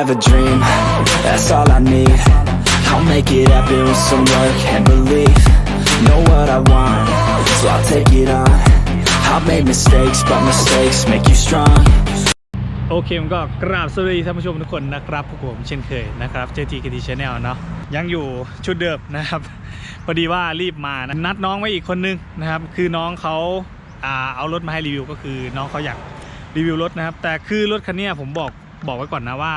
have a dream, that's all I need. I'll make it happen with some work and belief. Know what I want, so I'll take it on. I've made mistakes, but mistakes make you strong. โอเคผมก็กราบสวัสดีท่านผู้ชมทุกคนนะครับพวกผมเช่นเคยนะครับ JT k t Channel เนาะยังอยู่ชุดเดิมนะครับพอดีว่ารีบมานะนัดน้องไว้อีกคนนึงนะครับ คือน้องเขาอาเอารถมาให้รีวิวก็คือน้องเขาอยากรีวิวรถนะครับ แต่คือรถคันนี้ผมบอกบอกไว้ก่อนนะว่า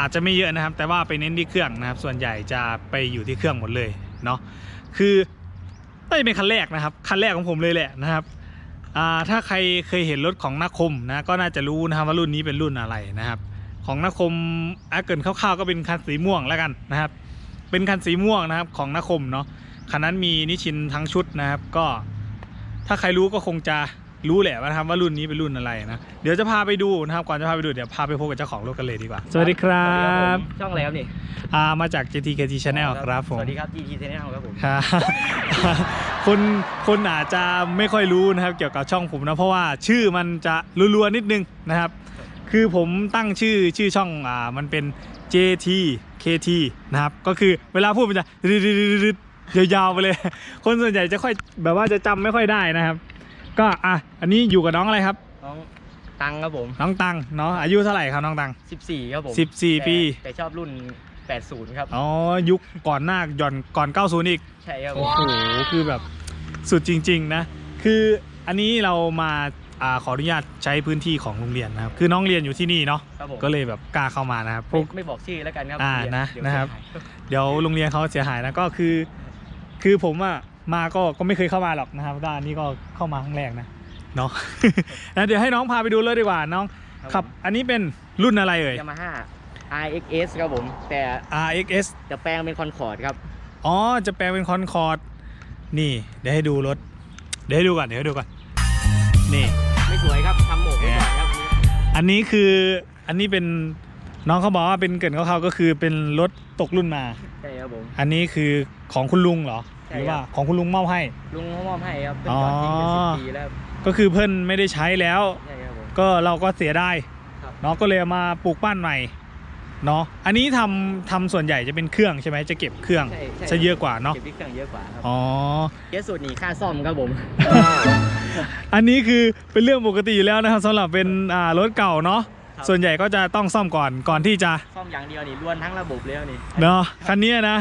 อาจจะไม่เยอะนะครับ แต่ว่าไปเน้นที่เครื่องนะครับ ส่วนใหญ่จะไปอยู่ที่เครื่องหมดเลยเนาะคือไม่เป็นคันแรกนะครับคันแรกของผมเลยแหละนะครับถ้าใครเคยเห็นรถของนาคมนะก็น่าจะรู้นะครับว่ารุ่นนี้เป็นรุ่นอะไรนะครับ ของนาคมอาเกินคร่าวๆก็เป็นคันสีม่วงแล้วกันนะครับ เป็นคันสีม่วงนะครับของนาคมเนาะคันนั้นมีนิชินทั้งชุดนะครับ ก็ถ้าใครรู้ก็คงจะ รู้แหละว่านะครับว่ารุ่นนี้เป็นรุ่นอะไรนะ เดี๋ยวจะพาไปดูนะครับ ก่อนจะพาไปดูเดี๋ยวพาไปพบกับเจ้าของรถกันเลยดีกว่า สวัสดีครับช่องอะไรครับนี่อ่ามาจาก JTKT Channel ครับผม สวัสดีครับ GT Channel ครับผมครับคนคนอาจจะไม่ค่อยรู้นะครับ เกี่ยวกับช่องผมนะ เพราะว่าชื่อมันจะรัวๆนิดนึงนะครับ คือผมตั้งชื่อชื่อช่องอ่ามันเป็น JTKT นะครับ ก็คือเวลาพูดมันจะรึดๆๆๆยาวๆไปเลย คนส่วนใหญ่จะค่อยแบบว่าจะจำไม่ค่อยได้นะครับ ก็อะอันนี้อยู่กับน้องอะไรครับ น้องตังครับผม น้องตังเนาะอายุเท่าไหร่ครับน้องตัง 14 ครับผม14 ปี แต่แต่ชอบรุ่น 80 ครับ อ๋อยุคก่อนหน้าย่อนก่อน 90 อีก ใช่ครับผโอ้ม โหคือแบบสุดจริง ๆ นะ คืออันนี้เรามาอาขออนุญาตใช้พื้นที่ของโรงเรียนนะครับ คือน้องเรียนอยู่ที่นี่เนาะครับผมก็เลยแบบกล้าเข้ามานะครับพไม่วกไม่บอกชื่อแล้วกันครับอ่าเดี๋ยวนะเดี๋ยวนะครับ เสียหายเดี๋ยวโรงเรียนเขาเสียหายนะก็คือ คือผมอะ มาก็ก็ไม่เคยเข้ามาหรอกนะครับด้านนี้ก็เข้ามาครั้งแรกนะเนาะ นะเดี๋ยวให้น้องพาไปดูเลยดีกว่าน้องขับอันนี้เป็นรุ่นอะไรเอ่ย ยามาฮ่า RXS ครับผม แต่ RXS จะแปลงเป็นคอนคอร์ดครับ อ๋อ จะแปลงเป็นคอนคอร์ดนี่ เดี๋ยวให้ดูรถ เดี๋ยวให้ดูก่อน เดี๋ยวให้ดูก่อน นี่ ไม่สวยครับทำโหมกไว้ก่อนครับ อันนี้คือ อันนี้เป็นน้องเขาบอกว่าเป็นเกรินเขาเขาวๆก็คือเป็นรถตกรุ่นมา ใช่ครับผม อันนี้คือของคุณลุงเหรอใช่ หรือครับว่าของคุณลุงมอบให้ ลุงเขามอบให้ครับเป็นก่อนจริงเป็นอ๋สิอบปีแล้วครับก็คือเพื่อนไม่ได้ใช้แล้ว ใช่ครับผม ก็เราก็เสียได้ครับ เนาะก็เลยเอามาปลูกบ้านใหม่เนาะอันนี้ทำทำส่วนใหญ่จะเป็นเครื่องใช่ไหมจะเก็บเครื่องใช่ใช่จะเยอะกว่าเนาะเก็บที่เครื่องเยอะกว่าครับอ๋อ เยอะสุดนี่ค่าซ่อมครับผม อันนี้คือเป็นเรื่องปกติอยู่แล้วนะครับสำหรับเป็นอ่ารถเก่าเนาะครับ ส่วนใหญ่ก็จะต้องซ่อมก่อนก่อนที่จะซ่อมอย่างเดียวนี่ล้วนทั้งระบบเลยนี่ เนาะคันนี้นะ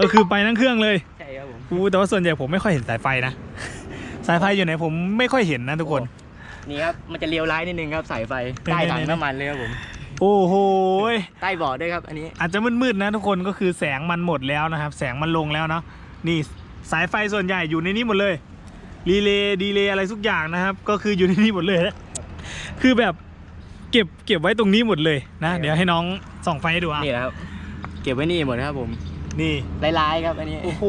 ก็คือไปทั้งเครื่องเลย ใช่ครับผมอู้แต่ว่าส่วนใหญ่ผมไม่ค่อยเห็นสายไฟนะ สายไฟอยู่ไหนผมไม่ค่อยเห็นนะทุกคน นี่ครับมันจะเลี้ยวร้ายนิดนึงครับสายไฟเป็นใต้ไงถังเนี่ยน้ำมันเลยครับผมโอ้โหยใต้เบาะด้วยครับอันนี้ อาจจะมืดๆนะทุกคนก็คือแสงมันหมดแล้วนะครับ แสงมันลงแล้วเนาะนี่สายไฟส่วนใหญ่อยู่ในนี้หมดเลยรีเลย์ดีเลย์อะไรทุกอย่างนะครับ ก็คืออยู่ในนี้หมดเลยนะคือแบบเก็บเก็บไว้ตรงนี้หมดเลยนะ เดี๋ยวให้น้องส่องไฟให้ดูอะนี่แหละครับ เก็บไว้นี่หมดนะครับผม นี่ลายๆครับอันนี้ โอ้โห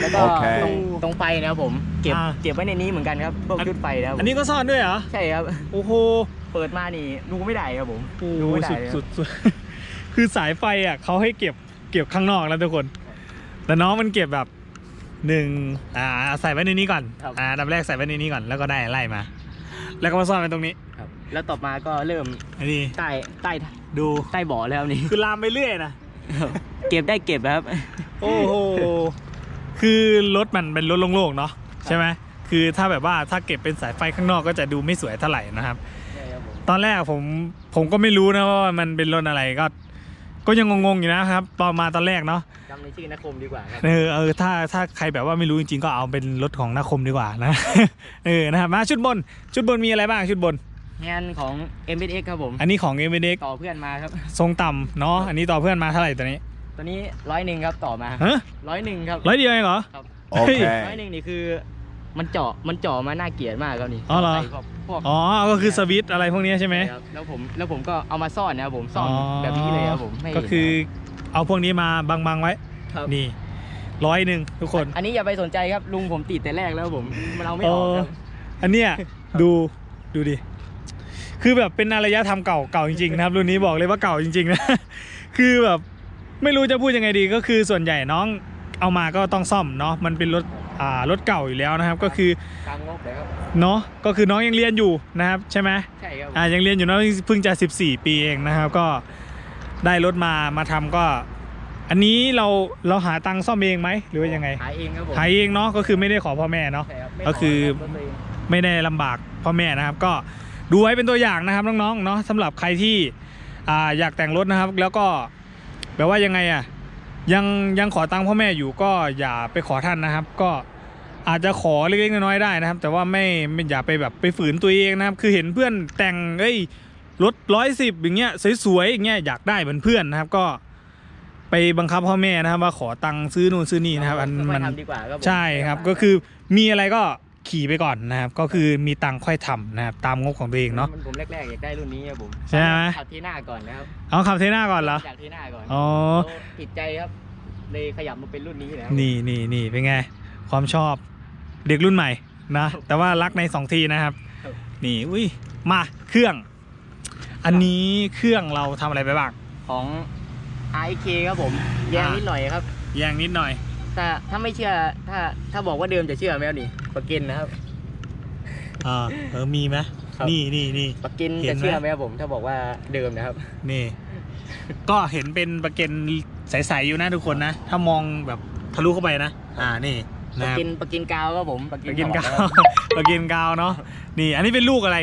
แล้วก็โอเค ตรงตรงไฟนะครับผม เก็บอ่า เก็บไว้ในนี้เหมือนกันครับพวกอันชุดไฟนะครับผมอันนี้ก็ซ่อนด้วยเหรอ ใช่ครับ โอ้โหเปิดมานี่ดูไม่ได้ครับผม โอ้ดูโหไม่ได้สุดเลย สุดสุดคือสายไฟอะเขาให้เก็บเก็บข้างนอกแล้วทุกคน แต่น้องมันเก็บแบบหนึ่งอ่าใส่ไว้ในนี้ก่อนครับ อ่าอันดับแรกใส่ไว้ในนี้ก่อนแล้วก็ได้ไล่มา แล้วก็มาซ่อนไว้ตรงนี้ ครับ แล้วต่อมาก็เริ่มอันนี้ใต้ใต้ดู ใต้เบาะแล้วนี่ คือลามไปเรื่อยนะ เก็บได้เก็บครับ โอ้โห คือรถมันเป็นรถโล่งๆเนาะใช่ไหมคือถ้าแบบว่าถ้าเก็บเป็นสายไฟข้างนอกก็จะดูไม่สวยเท่าไหร่นะครับใช่ครับผมตอนแรกผมผมก็ไม่รู้นะว่ามันเป็นรถอะไรก็ ก็ยังงงๆอยู่นะครับตอนมาตอนแรกเนาะจำในชื่อนักคมดีกว่าครับเออเออถ้าถ้าใครแบบว่าไม่รู้จริงๆก็เอาเป็นรถของนาคมดีกว่านะเออนะครับมาชุดบน ชุดบนมีอะไรบ้างชุดบนงานของ m s x ครับผม อันนี้ของ m อ x ต่อเพื่อนมาครับ ทรงต่ำเนาะอันนี้ต่อเพื่อนมาเท่าไหร่ตัวนี้ ตัวนี้ร้อยหนึ่งครับต่อมาฮะร้อยหนึ่งครับร้อยเดียวเองเหรอ ครับเฮ้ยร้อยหนึ่งนี่คือมันเจาะมันเจาะมาน่าเกลียดมากครับนี่อ๋อเหรอ ใส่พวกพวก อ๋อก็คือสวิตช์อะไรพวกนี้ใช่ไหมครับแล้วผมแล้วผมก็เอามาซ่อนนะครับผมซ่อนอ๋อแบบนี้เลยครับผมไม่ก็คือเอาพวกนี้มาบังๆไว้ครับนี่ร้อยหนึ่งทุกคน อันนี้อย่าไปสนใจครับลุงผมติดแต่แรกแล้วผมมันเอาไม่ออกครับ อันเนี้ยดูดูดิ คือแบบเป็นอารยธรรมเก่าเก่าจริงๆนะครับรุ่นนี้บอกเลยว่าเก่าจริงๆนะ คือแบบ ไม่รู้จะพูดยังไงดีก็คือส่วนใหญ่น้องเอามาก็ต้องซ่อมเนาะมันเป็นรถอ่ารถเก่าอยู่แล้วนะครับก็คือกลางงบเลยครับเนาะก็คือน้องยังเรียนอยู่นะครับใช่ไหมใช่ครับอ่ายังเรียนอยู่เนาะเพิ่งจะ 14 ปีเองนะครับ ก็ได้รถมามาทำก็ อันนี้เราเราหาตังค์ซ่อมเองไหมหรือว่ายังไงหาเองครับผมหาเองเนาะก็คือไม่ได้ขอพ่อแม่เนาะใช่รับไม่ก็คือขรับรถตัวเองไม่ได้ลำบากพ่อแม่นะครับ ก็ดูไว้เป็นตัวอย่างนะครับน้องๆเนาะสำหรับใครที่อ่าอยากแต่งรถนะครับ แล้วก็ แบบว่ายังไงอะยังยังขอตังค์พ่อแม่อยู่ก็อย่าไปขอท่านนะครับ ก็อาจจะขอเล็กๆน้อยๆได้นะครับ แต่ว่าไม่ไม่อย่าไปแบบไปฝืนตัวเองนะครับ คือเห็นเพื่อนแต่งเอ้ยรถร้อยสิบอย่างเงี้ยสวยๆอย่างเงี้ยอยากได้เหมือนเพื่อนนะครับก็ไปบังคับพ่อแม่นะครับว่าขอตังค์ซื้อนู่นซื้อนี่นะครับอันค่อยมันทำดีกว่าครับผมใช่ครับก็คือมีอะไรก็ ขี่ไปก่อนนะครับ ก็คือมีตังค์ค่อยทำนะครับ ตามงบของตัวเองเนาะ ผมแรกๆอยากได้รุ่นนี้ครับผมใช่ไหม ขับที่หน้าก่อนนะครับเอาขับเทน่าก่อนเหรอ จากที่หน้าก่อนอ๋อติดใจครับ เลยขยับมาเป็นรุ่นนี้แล้วนี่นี่นี่เป็นไง ความชอบเด็กรุ่นใหม่นะ แต่ว่ารักในสองทีนะครับครับนี่อุ้ยมาเครื่อง อันนี้เครื่องเราทำอะไรไปบ้าง ของ RK ครับผมแยงอ่านินิดหน่อยครับ แยงนิดหน่อย ถ้าถ้าไม่เชื่อ ถ้าถ้าบอกว่าเดิมจะเชื่อไหมครับนี่ปากกินนะครับ อ่าเออมีไหมครับ นี่นี่นี่ปากกินเห็นจะไหม เชื่อไหมครับผม ถ้าบอกว่าเดิมนะครับ นี่ ก็เห็นเป็นประเก็นใสๆอยู่นะทุกคนนะ ถ้ามองแบบทะลุเข้าไปนะ อ่านี่ปานะกครับกินปากกินกาวครับผมปากประกินถอดกาวนะครับประกินกาวเนาะนี่ อันนี้เป็นลูกอะไร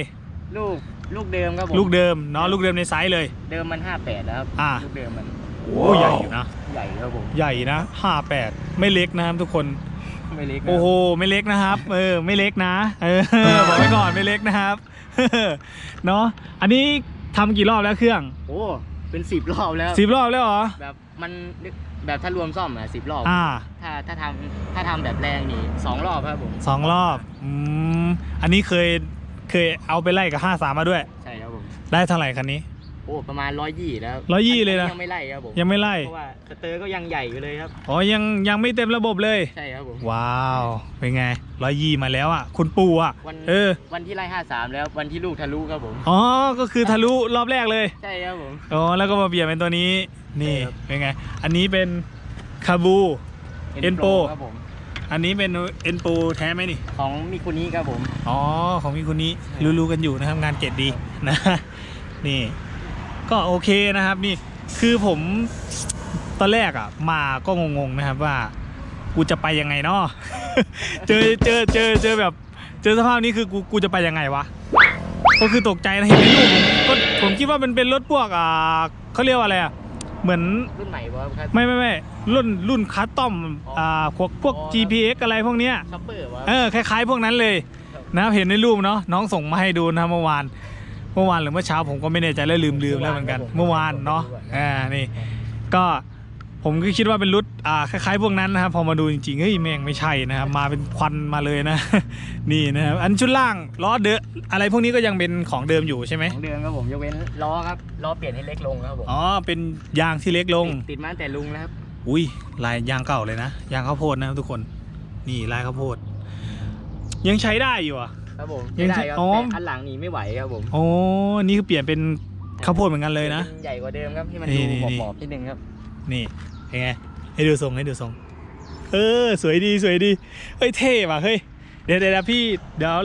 ลูกลูกเดิมครับผมลูกเดิมเนาะลูกเดิมในไซส์เลย เดิมมัน58นะครับอ่า ลูกเดิมมัน โอ้ใหญ่อยู่นะ ใหญ่ครับผม ใหญ่นะห้าแปดไม่เล็กนะครับทุกคนไม่เล็กนะโอ้โหไม่เล็กนะครับเออไม่เล็กนะเออบอกไว้ก่อนไม่เล็กนะครับเนาะอันนี้ทำกี่รอบแล้วเครื่องโอ้เป็นสิบรอบแล้วสิบรอบแล้วเหรอแบบมันแบบถ้ารวมซ่อมอะสิบรอบ อ่าถ้าถ้าทำถ้าทำแบบแรงนี่สองรอบครับผมสองรอบอืมอันนี้เคยเคยเอาไปไล่กับห้าสามมาด้วย ใช่ครับผมได้เท่าไหร่คันนี้ โอ้ประมาณร้อยยี่แล้ว120เลยนะยังไม่ไล่ครับผมยังไม่ไล่เพราะว่าสเตอร์ก็ยังใหญ่อยู่เลยครับอ๋อยังยังไม่เต็มระบบเลยใช่ครับผมว้าวเป็นไงร้อยยี่มาแล้วอะคุณปู่อะวันเออวันที่ไล่ห้าสามแล้ววันที่ลูกทะลุครับผมอ๋อก็คือทะลุรอบแรกเลยใช่ครับผมอ๋อแล้วก็มาเปลี่ยนเป็นตัวนี้นี่ใช่ครับเป็นไงอันนี้เป็นคาบู Enpo ครับผมอันนี้เป็นเอ็นปูแท้ไหมนี่ ของมิคุนี้ครับผม อ๋อ ของพี่คนนี้ใช่รู้ๆกันอยู่นะครับ งานเกรดดีนะ นี่ ก็โอเคนะครับนี่คือผมตอนแรกอะ มาก็งงๆนะครับว่า กูจะไปยังไงเนาะเจอเจอเจอเจอแบบ เจอสภาพนี้คือกูกูจะไปยังไงวะก็คือตกใจนะเห็นในรูปผมก็ผมคิดว่ามันเป็นรถพวกอ่าเขาเรียกว่าอะไรอะเหมือนรุ่นใหม่ป่ะครับไม่ไม่ไม่รุ่นรุ่นคัสตอมอ๋ออ่อ่าพวกพวกอ๋อ GPX อะไรพวกเนี้ยช็อปเปอร์ป่ะเออคล้ายๆ พวกนั้นเลยครับนะครับเห็นในรูปเนาะน้องส่งมาให้ดูนะเมื่อวานเมื่อวานหรือเมื่อเช้าผมก็ไม่แน่ใจแล้วลืมลืมแล้วเหมือนกัน เมื่อวานเนาะอ่านี่ ก็ผมก็คิดว่าเป็นรุ่นอ่าคล้ายๆพวกนั้นนะครับพอมาดูจริงๆเฮ้ยแม่งไม่ใช่นะครับมาเป็นควันมาเลยนะ นี่นะครับอันชุดล่างล้อเดอะอะไรพวกนี้ก็ยังเป็นของเดิมอยู่ใช่ไหมของเดิมครับผมยกเว้นล้อครับล้อเปลี่ยนให้เล็กลงครับผมอ๋อเป็นยางที่เล็กลง ติดติดมาตั้งแต่ลุงแล้วครับอุ้ยลายยางเก่าเลยนะยางข้าวโพดนะครับทุกคน นี่ลายข้าวโพด ยังใช้ได้อยู่อะ ครับผมยัไม่งได้ครับอ๋อแต่อันหลังนี่ไม่ไหวครับผมโอ้นี่คือเปลี่ยนเป็นข้าวโพดเหมือนกันเลยนะป็ใหญ่กว่าเดิมครับที่มันนี่ดูนี่นี่บอบๆนิดนึงครับ นี่เป็นไงให้ดูทรงให้ดูทรง เออ สวยดีสวยดีเฮ้ยเท่ว่ะเฮ้ยเดี๋ยวเดี๋ยวพี่เดี๋ยว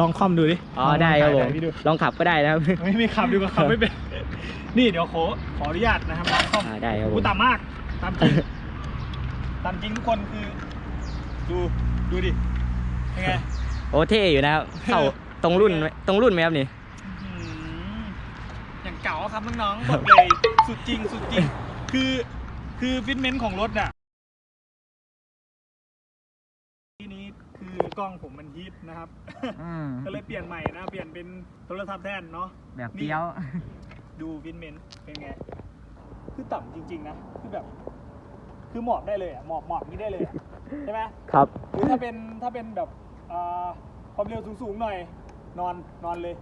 ลองคอมดูดิอ๋อได้ครับผมถ่ายๆพี่ดูลองขับก็ได้นะครับไม่ไม่ขับดีกว่าขับไม่เป็นนี่เดี๋ยวขอขออนุญาตนะครับลองคอมอ่าได้ครับผกูมต่ำมากต่ำจริงต่ำจริงทุกคนคือ ดูดูดิเป็นไง โอ้เท่อยู่นะครับ เข้าตรงรุ่นไหมตรงรุ่นไหมครับนี่อืมอย่างเก่าครับน้องๆบอกเลยสุดจริงสุดจริง คือคือฟิตเมนต์ของรถอะทีนี้คือกล้องผมมันฮิตนะครับก็เลยเปลี่ยนใหม่นะ เปลี่ยนเป็นโทรศัพท์แทนเนาะ แบบเปี้ยว ดูฟิตเมนต์เป็นไง คือต่ำจริง ๆ นะ คือแบบ คือหมอบได้เลยอะหมอบหมอบนี้ได้เลยอะใช่ไหมครับ หรือถ้าเป็นถ้าเป็นแบบเอ่อ่า ความเร็วสูงๆหน่อยนอนนอนเลย